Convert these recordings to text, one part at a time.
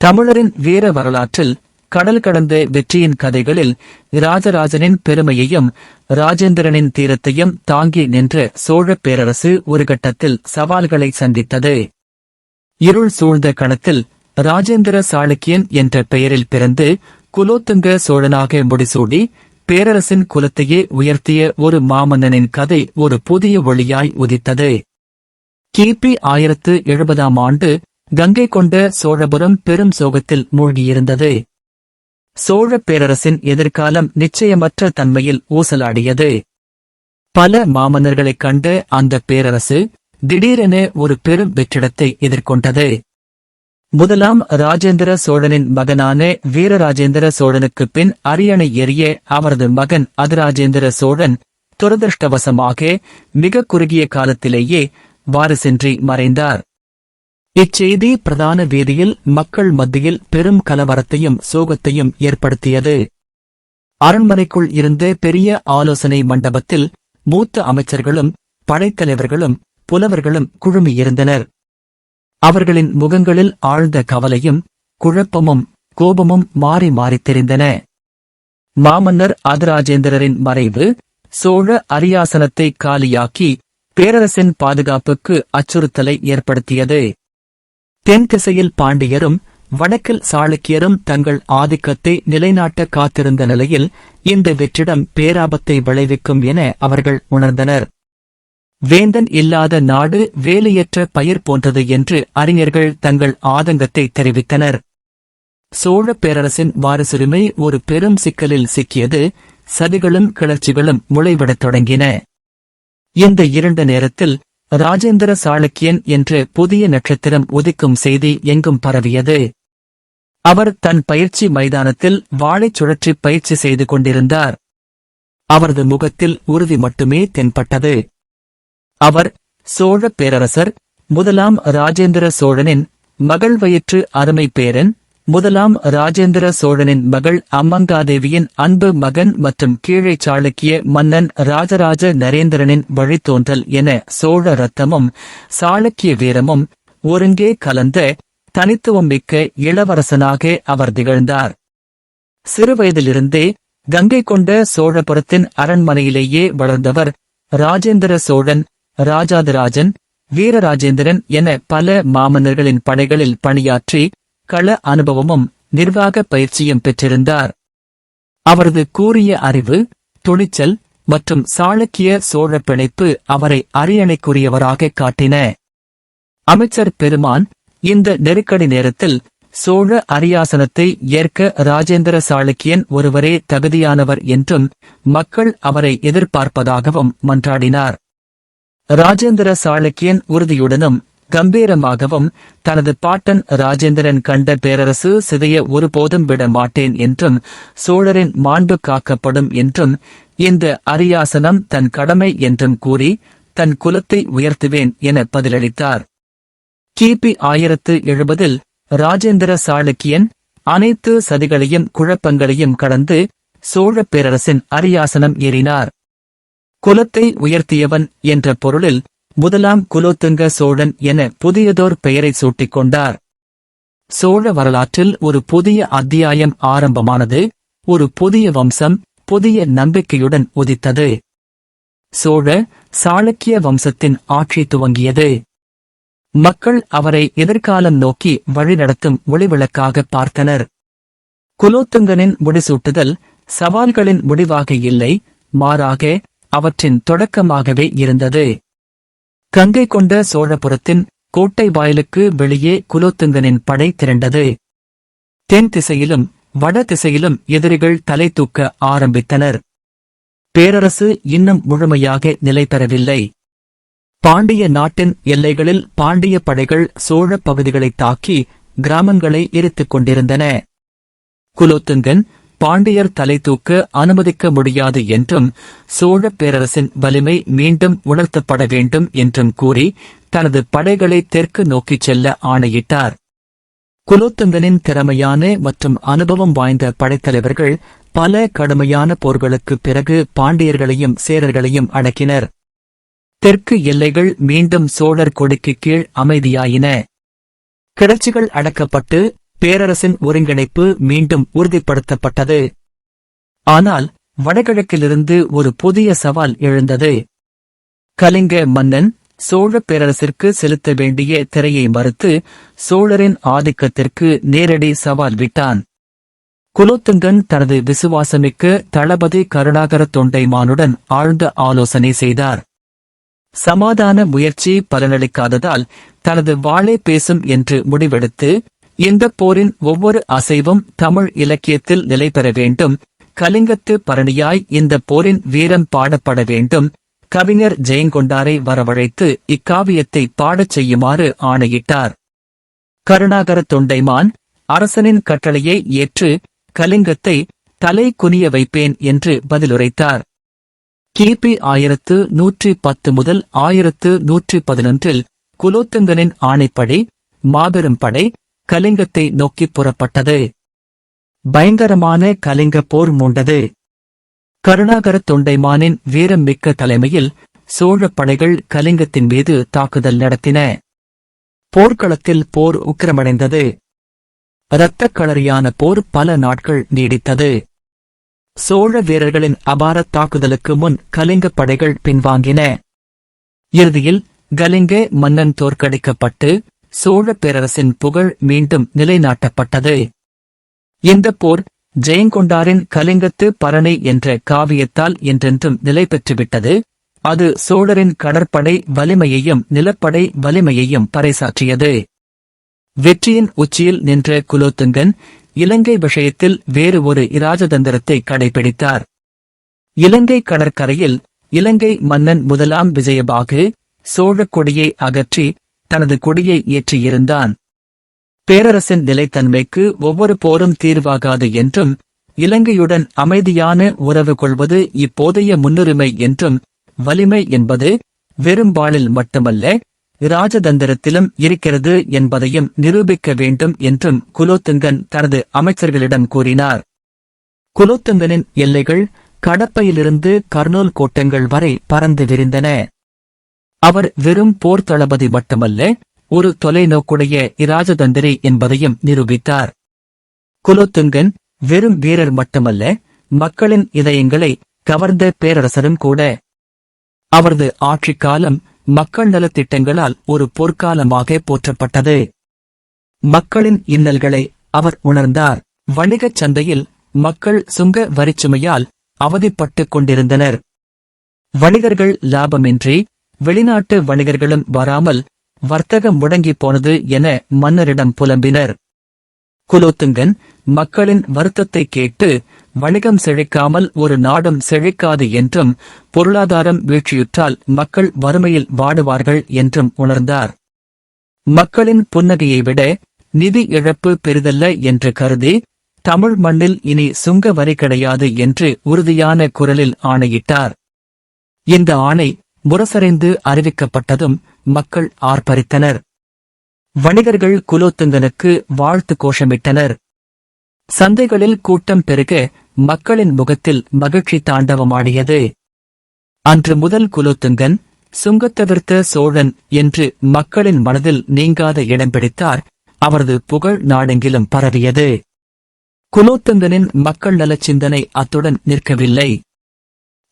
தமிழரின் வீர வரலாற்றில் கடல் கடந்த வெற்றியின் கதைகளில் ராஜராஜனின் பெருமையையும் ராஜேந்திரனின் தீரத்தையும் தாங்கி நின்ற சோழப் பேரரசு ஒரு கட்டத்தில் சவால்களை சந்தித்தது. இருள் சூழ்ந்த கணத்தில் ராஜேந்திர சாளுக்கியன் என்ற பெயரில் பிறந்து குலோத்துங்க சோழனாக முடிசூடி பேரரசின் குலத்தையே உயர்த்திய ஒரு மாமன்னனின் கதை ஒரு புதிய ஒளியாய் உதித்தது. கிபி ஆயிரத்து எழுபதாம் ஆண்டு கங்கை கொண்ட சோழபுரம் பெரும் சோகத்தில் மூழ்கியிருந்தது. சோழ பேரரசின் எதிர்காலம் நிச்சயமற்ற தன்மையில் ஊசலாடியது. பல மாமன்னர்களைக் கண்ட அந்த பேரரசு திடீரென ஒரு பெரும் வெற்றிடத்தை எதிர்கொண்டது. முதலாம் ராஜேந்திர சோழனின் மகனான வீரராஜேந்திர சோழனுக்குப் பின் அரியணை எறிய அவரது மகன் அதிராஜேந்திர சோழன் துரதிருஷ்டவசமாக மிக குறுகிய காலத்திலேயே வாரிசின்றி மறைந்தார். இச்செய்தி பிரதான வீதியில் மக்கள் மத்தியில் பெரும் கலவரத்தையும் சோகத்தையும் ஏற்படுத்தியது. அரண்மனைக்குள் இருந்த பெரிய ஆலோசனை மண்டபத்தில் மூத்த அமைச்சர்களும் படைத்தலைவர்களும் புலவர்களும் குழுமியிருந்தனர். அவர்களின் முகங்களில் ஆழ்ந்த கவலையும் குழப்பமும் கோபமும் மாறி மாறித் தெரிந்தன. மாமன்னர் அதிராஜேந்திரரின் மறைவு சோழ அரியாசனத்தை காலியாக்கி பேரரசின் பாதுகாப்புக்கு அச்சுறுத்தலை ஏற்படுத்தியது. தென்திசையில் பாண்டியரும் வடக்கில் சாளுக்கியரும் தங்கள் ஆதிக்கத்தை நிலைநாட்ட காத்திருந்த நிலையில் இந்த வெற்றிடம் பேராபத்தை விளைவிக்கும் என அவர்கள் உணர்ந்தனர். வேந்தன் இல்லாத நாடு வேலையற்ற பயிர் போன்றது என்று அறிஞர்கள் தங்கள் ஆதங்கத்தை தெரிவித்தனர். சோழ பேரரசின் வாரிசுரிமை ஒரு பெரும் சிக்கலில் சிக்கியது சதிகளும் கிளர்ச்சிகளும் முளைவிடத் தொடங்கின. இந்த இரண்டு நேரத்தில் ராஜேந்திர சாளுக்கியன் என்று புதிய நட்சத்திரம் உதிக்கும் செய்தி எங்கும் பரவியது. அவர் தன் பயிற்சி மைதானத்தில் வாழைச் சுழற்றி பயிற்சி செய்து கொண்டிருந்தார். அவரது முகத்தில் உறுதி மட்டுமே தென்பட்டது. அவர் சோழ பேரரசர் முதலாம் ராஜேந்திர சோழனின் மகள் வயிற்று அருமை பேரன் முதலாம் ராஜேந்திர சோழனின் மகள் அம்மங்காதேவியின் அன்பு மகன் மற்றும் கீழே சாளுக்கிய மன்னன் ராஜராஜ நரேந்திரனின் வழித்தோன்றல் என சோழ ரத்தமும் சாளுக்கிய வீரமும் ஒருங்கே கலந்த தனித்துவம் மிக்க இளவரசனாக அவர் திகழ்ந்தார். சிறுவயதிலிருந்தே கங்கை கொண்ட சோழபுரத்தின் அரண்மனையிலேயே வளர்ந்தவர் ராஜேந்திர சோழன் ராஜாதிராஜன் வீரராஜேந்திரன் என பல மாமன்னர்களின் படைகளில் பணியாற்றி கள அனுபவமும் நிர்வாக பயிற்சியும் பெற்றிருந்தார். அவரது கூறிய அறிவு துணிச்சல் மற்றும் சாளுக்கிய சோழ பிணைப்பு அவரை அரியணைக்குரியவராக காட்டின. அமைச்சர் பெருமான் இந்த நெருக்கடி நேரத்தில் சோழ அரியாசனத்தை ஏற்க ராஜேந்திர சாளுக்கியன் ஒருவரே தகுதியானவர் என்றும் மக்கள் அவரை எதிர்பார்ப்பதாகவும் மன்றாடினார். ராஜேந்திர சாளுக்கியன் உறுதியுடனும் கம்பீரமாகவும் தனது பாட்டன் ராஜேந்திரன் கண்ட பேரரசு சிதைய ஒருபோதும் விட மாட்டேன் என்றும் சோழரின் மாண்பு காக்கப்படும் என்றும் இந்த அரியாசனம் தன் கடமை என்றும் கூறி தன் குலத்தை உயர்த்துவேன் என பதிலளித்தார். கிபி ஆயிரத்து எழுபதில் ராஜேந்திர சாளுக்கியன் அனைத்து சதிகளையும் குழப்பங்களையும் கடந்து சோழப் பேரரசின் அரியாசனம் ஏறினார். குலத்தை உயர்த்தியவன் என்ற பொருளில் முதலாம் குலோத்துங்க சோழன் என புதியதோர் பெயரை சூட்டிக் கொண்டார் சோழ வரலாற்றில் ஒரு புதிய அத்தியாயம் ஆரம்பமானது ஒரு புதிய வம்சம் புதிய நம்பிக்கையுடன் உதித்தது. சோழ சாளுக்கிய வம்சத்தின் ஆட்சி துவங்கியது. மக்கள் அவரை எதிர்காலம் நோக்கி வழிநடத்தும் ஒளிவிளக்காக பார்த்தனர். குலோத்துங்கனின் முடிசூட்டுதல் சவால்களின் முடிவாக இல்லை மாறாக அவற்றின் தொடக்கமாகவே இருந்தது. கங்கை கொண்ட சோழபுரத்தின் கோட்டை வாயிலுக்கு வெளியே குலோத்துங்கனின் படை திரண்டது. தென் திசையிலும் வட திசையிலும் எதிரிகள் தலை தூக்க ஆரம்பித்தனர். பேரரசு இன்னும் முழுமையாக நிலை பெறவில்லை. பாண்டிய நாட்டின் எல்லைகளில் பாண்டிய படைகள் சோழ பகுதிகளை தாக்கி கிராமங்களை எரித்துக் கொண்டிருந்தன. குலோத்துங்கன் பாண்டியர் தலை தூக்க அனுமதிக்க முடியாது என்றும் சோழ பேரரசின் வலிமை மீண்டும் உணர்த்தப்பட வேண்டும் என்றும் கூறி தனது படைகளை தெற்கு நோக்கிச் செல்ல ஆணையிட்டார். குலோத்துங்கனின் திறமையான மற்றும் அனுபவம் வாய்ந்த படைத்தலைவர்கள் பல கடுமையான போர்களுக்குப் பிறகு பாண்டியர்களையும் சேரர்களையும் அடக்கினர். தெற்கு எல்லைகள் மீண்டும் சோழர் கொடிக்கு கீழ் அமைதியாயின. கிளர்ச்சிகள் அடக்கப்பட்டு பேரரசின் ஒருங்கிணைப்பு மீண்டும் உறுதிப்படுத்தப்பட்டது. ஆனால் வடகிழக்கிலிருந்து ஒரு புதிய சவால் எழுந்தது. கலிங்க மன்னன் சோழ பேரரசிற்கு செலுத்த வேண்டிய திரையை மறுத்து சோழரின் ஆதிக்கத்திற்கு நேரடி சவால் விட்டான். குலோத்துங்கன் தனது விசுவாசமிக்க தளபதி கருணாகர தொண்டைமானுடன் ஆழ்ந்த ஆலோசனை செய்தார். சமாதான முயற்சி பலனளிக்காததால் தனது வாளே பேசும் என்று முடிவெடுத்து இந்த போரின் ஒவ்வொரு அசைவும் தமிழ் இலக்கியத்தில் நிலை பெற வேண்டும். கலிங்கத்து பரணியாய் இந்த போரின் வீரம் பாடப்பட வேண்டும். கவிஞர் ஜெயங்கொண்டாரை வரவழைத்து இக்காவியத்தை பாடச் செய்யுமாறு ஆணையிட்டார். கருணாகர தொண்டைமான் அரசனின் கட்டளையை ஏற்று கலிங்கத்தை தலை குனிய வைப்பேன் என்று பதிலுரைத்தார். கிபி ஆயிரத்து நூற்றி பத்து முதல் ஆயிரத்து நூற்றி பதினொன்றில் குலோத்துங்கனின் ஆணைப்படி மாபெரும் படை கலிங்கத்தை நோக்கி புறப்பட்டது. பயங்கரமான கலிங்க போர் மூண்டது. கருணாகர தொண்டைமானின் வீரம் மிக்க தலைமையில் சோழப் படைகள் கலிங்கத்தின் மீது தாக்குதல் நடத்தின. போர்க்களத்தில் போர் உக்கிரமடைந்தது. இரத்தக் களரியான போர் பல நாட்கள் நீடித்தது. சோழ வீரர்களின் அபார தாக்குதலுக்கு முன் கலிங்க படைகள் பின்வாங்கின. இறுதியில் கலிங்க மன்னன் தோற்கடிக்கப்பட்டு சோழ பேரரசின் புகழ் மீண்டும் நிலைநாட்டப்பட்டது. இந்த போர் ஜெயங்கொண்டாரின் கலிங்கத்து பரணி என்ற காவியத்தால் என்றென்றும் நிலை பெற்றுவிட்டது. அது சோழரின் கடற்படை வலிமையையும் நிலப்படை வலிமையையும் பறைசாற்றியது. வெற்றியின் உச்சியில் நின்ற குலோத்துங்கன் இலங்கை விஷயத்தில் வேறு ஒரு இராஜதந்திரத்தை கடைபிடித்தார். இலங்கை கடற்கரையில் இலங்கை மன்னன் முதலாம் விஜயபாகு சோழக் கொடியை அகற்றி தனது கொடியை ஏற்றியிருந்தான். பேரரசின் நிலைத்தன்மைக்கு ஒவ்வொரு போரும் தீர்வாகாது என்றும் இலங்கையுடன் அமைதியான உறவு கொள்வது இப்போதைய முன்னுரிமை என்றும் வலிமை என்பது வெறும் வாளில் மட்டுமல்ல இராஜதந்திரத்திலும் இருக்கிறது என்பதையும் நிரூபிக்க வேண்டும் என்றும் குலோத்துங்கன் தனது அமைச்சர்களிடம் கூறினார். குலோத்துங்கனின் எல்லைகள் கடப்பையிலிருந்து கர்னூல் கோட்டங்கள் வரை பறந்து விரிந்தன. அவர் வெறும் போர் தளபதி மட்டுமல்ல ஒரு தொலைநோக்குடைய இராஜதந்திரி என்பதையும் நிரூபித்தார். குலோத்துங்கன் வெறும் வீரர் மட்டுமல்ல மக்களின் இதயங்களை கவர்ந்த பேரரசரும் கூட. அவரது ஆட்சிக் காலம் மக்கள் நலத்திட்டங்களால் ஒரு பொற்காலமாக போற்றப்பட்டது. மக்களின் இன்னல்களை அவர் உணர்ந்தார். வணிகச் சந்தையில் மக்கள் சுங்க வரிச்சுமையால் அவதிப்பட்டுக் கொண்டிருந்தனர். வணிகர்கள் லாபமின்றி வெளிநாட்டு வணிகர்களும் வராமல் வர்த்தகம் முடங்கி போனது என மன்னரிடம் புலம்பினர். குலோத்துங்கன் மக்களின் வருத்தத்தை கேட்டு வணிகம் செழிக்காமல் ஒரு நாடும் செழிக்காது என்றும் பொருளாதாரம் வீழ்ச்சியுற்றால் மக்கள் வறுமையில் வாடுவார்கள் என்றும் உணர்ந்தார். மக்களின் புன்னகையை விட நிதி இழப்பு பெரிதல்ல என்று கருதி தமிழ் மண்ணில் இனி சுங்க வரி கிடையாது என்று உறுதியான குரலில் ஆணையிட்டார். இந்த ஆணை முரசறைந்து அறிவிக்கப்பட்டதும் மக்கள் ஆர்ப்பரித்தனர். வணிகர்கள் குலோத்துங்கனுக்கு வாழ்த்து கோஷமிட்டனர். சந்தைகளில் கூட்டம் பெருக மக்களின் முகத்தில் மகிழ்ச்சி தாண்டவமாடியது. அன்று முதல் குலோத்துங்கன் சுங்கத்தவிர்த்த சோழன் என்று மக்களின் மனதில் நீங்காத இடம் பிடித்தார். அவரது புகழ் நாடெங்கிலும் பரவியது. குலோத்துங்கனின் மக்கள் நலச் சிந்தனை அத்துடன் நிற்கவில்லை.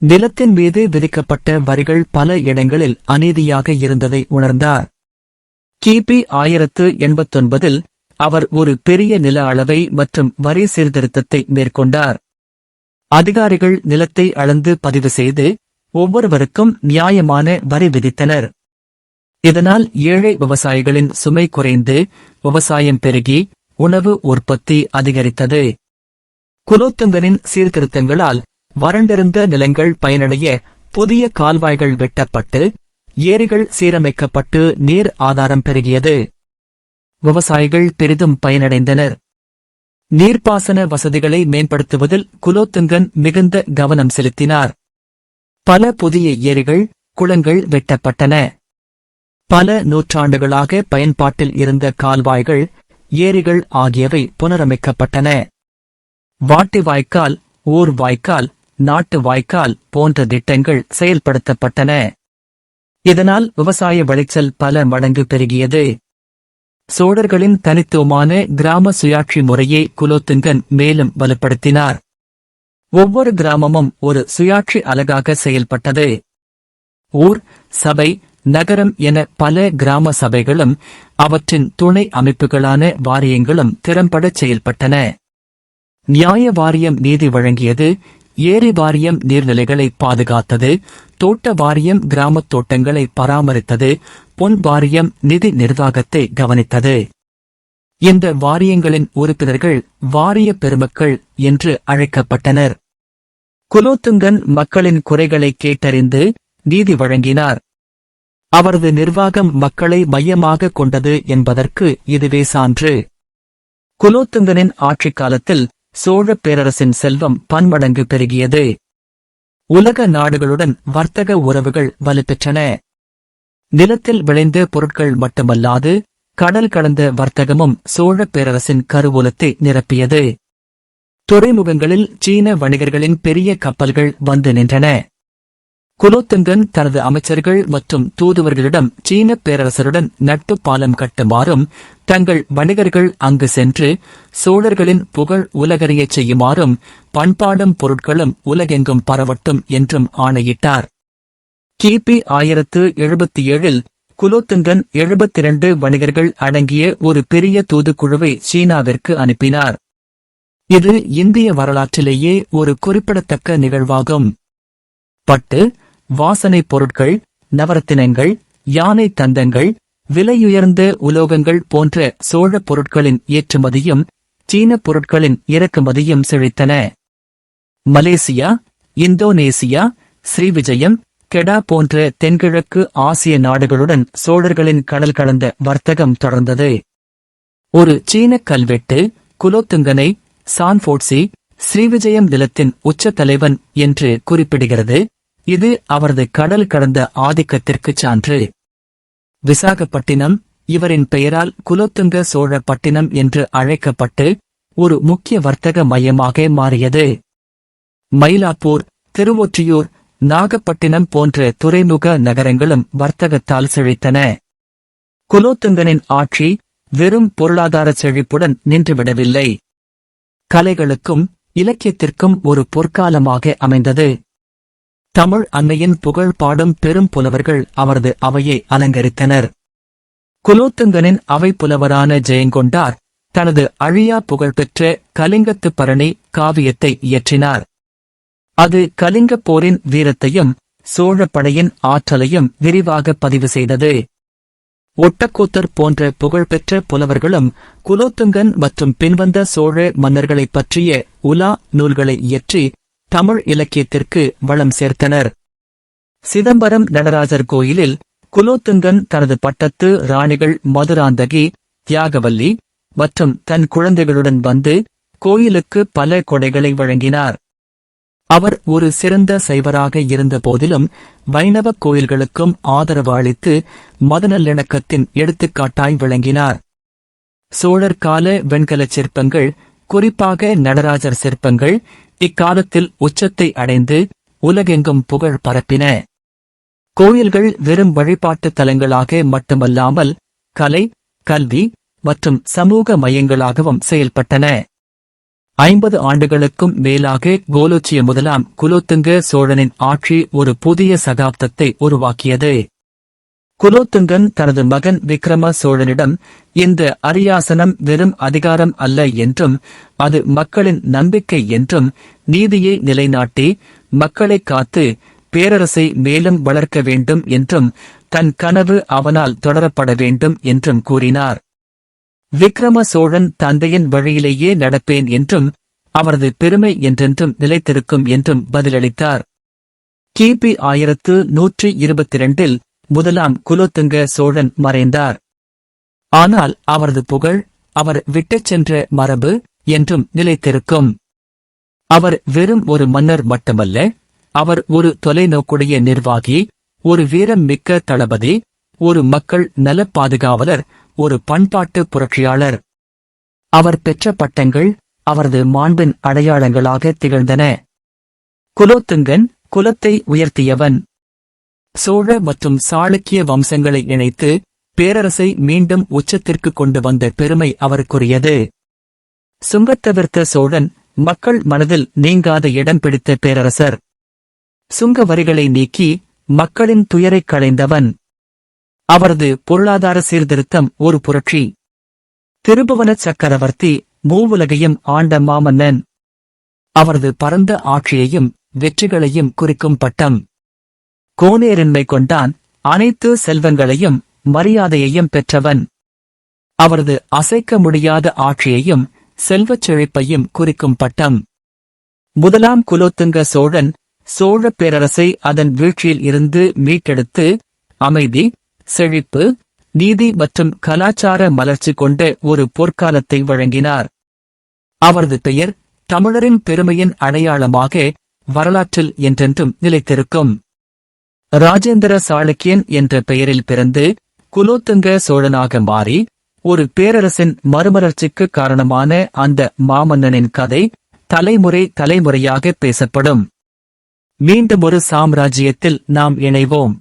நிலத்தின் மீது விதிக்கப்பட்ட வரிகள் பல இடங்களில் அநீதியாக இருந்ததை உணர்ந்தார். கிபி ஆயிரத்து எண்பத்தொன்பதில் அவர் ஒரு பெரிய நில அளவை மற்றும் வரி சீர்திருத்தத்தை மேற்கொண்டார். அதிகாரிகள் நிலத்தை அளந்து பதிவு செய்து ஒவ்வொருவருக்கும் நியாயமான வரி விதித்தனர். இதனால் ஏழை விவசாயிகளின் சுமை குறைந்து விவசாயம் பெருகி உணவு உற்பத்தி அதிகரித்தது. குலோத்துங்கனின் சீர்திருத்தங்களால் வறண்டிருந்த நிலங்கள் பயனடைய புதிய கால்வாய்கள் வெட்டப்பட்டு ஏரிகள் சீரமைக்கப்பட்டு நீர் ஆதாரம் பெருகியது. விவசாயிகள் பெரிதும் பயனடைந்தனர். நீர்ப்பாசன வசதிகளை மேம்படுத்துவதில் குலோத்துங்கன் மிகுந்த கவனம் செலுத்தினார். பல புதிய ஏரிகள் குளங்கள் வெட்டப்பட்டன. பல நூற்றாண்டுகளாக பயன்பாட்டில் இருந்த கால்வாய்கள் ஏரிகள் ஆகியவை புனரமைக்கப்பட்டன. வாட்டி வாய்க்கால் ஊர் வாய்க்கால் நாட்டு வாய்க்கால் போன்ற திட்டங்கள் செயல்படுத்தப்பட்டன. இதனால் விவசாய விளைச்சல் பல மடங்கு பெருகியது. சோழர்களின் தனித்துவமான கிராம சுயாட்சி முறையை குலோத்துங்கன் மேலும் வலுப்படுத்தினார். ஒவ்வொரு கிராமமும் ஒரு சுயாட்சி அலகாக செயல்பட்டது. ஊர் சபை நகரம் என பல கிராம சபைகளும் அவற்றின் துணை அமைப்புகளான வாரியங்களும் திறம்பட செயல்பட்டன. நியாய வாரியம் நீதி வழங்கியது ஏரி வாரியம் நீர்நிலைகளை பாதுகாத்தது தோட்ட வாரியம் கிராமத் தோட்டங்களை பராமரித்தது பொன் வாரியம் நிதி நிர்வாகத்தை கவனித்தது. இந்த வாரியங்களின் உறுப்பினர்கள் வாரிய பெருமக்கள் என்று அழைக்கப்பட்டனர். குலோத்துங்கன் மக்களின் குறைகளை கேட்டறிந்து நீதி வழங்கினார். அவரது நிர்வாகம் மக்களை மையமாக கொண்டது என்பதற்கு இதுவே சான்று. குலோத்துங்கனின் ஆட்சிக் காலத்தில் சோழப் பேரரசின் செல்வம் பன்மடங்கு பெருகியது. உலக நாடுகளுடன் வர்த்தக உறவுகள் வலுப்பெற்றன. நிலத்தில் விளைந்த பொருட்கள் மட்டுமல்லாது கடல் கடந்த வர்த்தகமும் சோழப் பேரரசின் கருவூலத்தை நிரப்பியது. துறைமுகங்களில் சீன வணிகர்களின் பெரிய கப்பல்கள் வந்து நின்றன. குலோத்துங்கன் தனது அமைச்சர்கள் மற்றும் தூதுவர்களிடம் சீன பேரரசருடன் நட்பு பாலம் கட்டுமாறும் தங்கள் வணிகர்கள் அங்கு சென்று சோழர்களின் புகழ் உலகறியச் செய்யுமாறும் பண்பாடும் பொருட்களும் உலகெங்கும் பரவட்டும் என்றும் ஆணையிட்டார். கிபி ஆயிரத்து எழுபத்தி ஏழில் குலோத்துங்கன் எழுபத்திரண்டு வணிகர்கள் அடங்கிய ஒரு பெரிய தூதுக்குழுவை சீனாவிற்கு அனுப்பினார். இது இந்திய வரலாற்றிலேயே ஒரு குறிப்பிடத்தக்க நிகழ்வாகும். பட்டு வாசனைப் பொருட்கள் நவரத்தினங்கள் யானை தந்தங்கள் விலையுயர்ந்த உலோகங்கள் போன்ற சோழ பொருட்களின் ஏற்றுமதியும் சீன பொருட்களின் இறக்குமதியும் செழித்தன. மலேசியா இந்தோனேசியா ஸ்ரீவிஜயம் கெடா போன்ற தென்கிழக்கு ஆசிய நாடுகளுடன் சோழர்களின் கடல் கலந்த வர்த்தகம் தொடர்ந்தது. ஒரு சீன கல்வெட்டு குலோத்துங்கனை சான்ஃபோர்ட்சி ஸ்ரீவிஜயம் நிலத்தின் உச்ச தலைவன் என்று குறிப்பிடுகிறது. இது அவரது கடல் கடந்த ஆதிக்கத்திற்குச் சான்று. விசாகப்பட்டினம் இவரின் பெயரால் குலோத்துங்க சோழ பட்டினம் என்று அழைக்கப்பட்டு ஒரு முக்கிய வர்த்தக மையமாக மாறியது. மயிலாப்பூர் திருவொற்றியூர் நாகப்பட்டினம் போன்ற துறைமுக நகரங்களும் வர்த்தகத்தால் செழித்தன. குலோத்துங்கனின் ஆட்சி வெறும் பொருளாதார செழிப்புடன் நின்றுவிடவில்லை. கலைகளுக்கும் இலக்கியத்திற்கும் ஒரு பொற்காலமாக அமைந்தது. தமிழ் அன்னையின் புகழ் பாடும் பெரும் புலவர்கள் அவரது அவையை அலங்கரித்தனர். குலோத்துங்கனின் அவை புலவரான ஜெயங்கொண்டார் தனது அழியா புகழ்பெற்ற கலிங்கத்து பரணி காவியத்தை இயற்றினார். அது கலிங்கப் போரின் வீரத்தையும் சோழப்படையின் ஆற்றலையும் விரிவாக பதிவு செய்தது. ஒட்டக்கூத்தர் போன்ற புகழ்பெற்ற புலவர்களும் குலோத்துங்கன் மற்றும் பின்வந்த சோழ மன்னர்களைப் பற்றிய உலா நூல்களை இயற்றி தமிழ் இலக்கியத்திற்கு வளம் சேர்த்தனர். சிதம்பரம் நடராஜர் கோயிலில் குலோத்துங்கன் தனது பட்டத்து ராணிகள் மதுராந்தகி தியாகவல்லி மற்றும் தன் குழந்தைகளுடன் வந்து கோயிலுக்கு பல கொடைகளை வழங்கினார். அவர் ஒரு சிறந்த சைவராக இருந்த போதிலும் வைணவ கோயில்களுக்கும் ஆதரவு அளித்து மதநல்லிணக்கத்தின் எடுத்துக்காட்டாய் விளங்கினார். சோழர் கால வெண்கலச் சிற்பங்கள் குறிப்பாக நடராஜர் சிற்பங்கள் இக்காலத்தில் உச்சத்தை அடைந்து உலகெங்கும் புகழ் பரப்பின. கோயில்கள் வெறும் வழிபாட்டு தலங்களாக மட்டுமல்லாமல் கலை கல்வி மற்றும் சமூக மையங்களாகவும் செயல்பட்டன. ஐம்பது ஆண்டுகளுக்கும் மேலாக கோலோச்சிய முதலாம் குலோத்துங்க சோழனின் ஆட்சி ஒரு புதிய சகாப்தத்தை உருவாக்கியது. குலோத்துங்கன் தனது மகன் விக்ரம சோழனிடம் இந்த அரியாசனம் வெறும் அதிகாரம் அல்ல என்றும் அது மக்களின் நம்பிக்கை என்றும் நீதியை நிலைநாட்டி மக்களை காத்து பேரரசை மேலும் வளர்க்க வேண்டும் என்றும் தன் கனவு அவனால் தொடரப்பட வேண்டும் என்றும் கூறினார். விக்ரம சோழன் தந்தையின் வழியிலேயே நடப்பேன் என்றும் அவரது பெருமை என்றென்றும் நிலைத்திருக்கும் என்றும் பதிலளித்தார். கிபி ஆயிரத்து நூற்றி இருபத்தி இரண்டில் முதலாம் குலோத்துங்க சோழன் மறைந்தார். ஆனால் அவரது புகழ் அவர் விட்டுச் சென்ற மரபு என்றும் நிலைத்திருக்கும். அவர் வெறும் ஒரு மன்னர் மட்டுமல்ல அவர் ஒரு தொலைநோக்குடைய நிர்வாகி ஒரு வீரம் மிக்க தளபதி ஒரு மக்கள் நலப் பாதுகாவலர் ஒரு பண்பாட்டு புரட்சியாளர். அவர் பெற்ற பட்டங்கள் அவரது மாண்பின் அடையாளங்களாக திகழ்ந்தன. குலோத்துங்கன் குலத்தை உயர்த்தியவன். சோழ மற்றும் சாளுக்கிய வம்சங்களை இணைத்து பேரரசை மீண்டும் உச்சத்திற்கு கொண்டு வந்த பெருமை அவருக்குரியது. சுங்கத்தவிர்த்த சோழன் மக்கள் மனதில் நீங்காத இடம் பிடித்த பேரரசர். சுங்க வரிகளை நீக்கி மக்களின் துயரைக் களைந்தவன். அவரது பொருளாதார சீர்திருத்தம் ஒரு புரட்சி. திருபுவன சக்கரவர்த்தி மூவுலகையும் ஆண்ட மாமன்னன். அவரது பரந்த ஆட்சியையும் வெற்றிகளையும் குறிக்கும் பட்டம். கோனேரின்மை கொண்டான் அனைத்து செல்வங்களையும் மரியாதையையும் பெற்றவன். அவரது அசைக்க முடியாத ஆட்சியையும் செல்வச் செழிப்பையும் குறிக்கும் பட்டம். முதலாம் குலோத்துங்க சோழன் சோழ பேரரசை அதன் வீழ்ச்சியில் இருந்து மீட்டெடுத்து அமைதி செழிப்பு நீதி மற்றும் கலாச்சார மலர்ச்சி கொண்ட ஒரு பொற்காலத்தை வழங்கினார். அவரது பெயர் தமிழரின் பெருமையின் அடையாளமாக வரலாற்றில் என்றென்றும் நிலைத்திருக்கும். ராஜேந்திர சாளுக்கியன் என்ற பெயரில் பிறந்து குலோத்துங்க சோழனாக மாறி ஒரு பேரரசின் மறுமலர்ச்சிக்கு காரணமான அந்த மாமன்னனின் கதை தலைமுறை தலைமுறையாக பேசப்படும். மீண்டும் ஒரு சாம்ராஜ்யத்தில் நாம் இணைவோம்.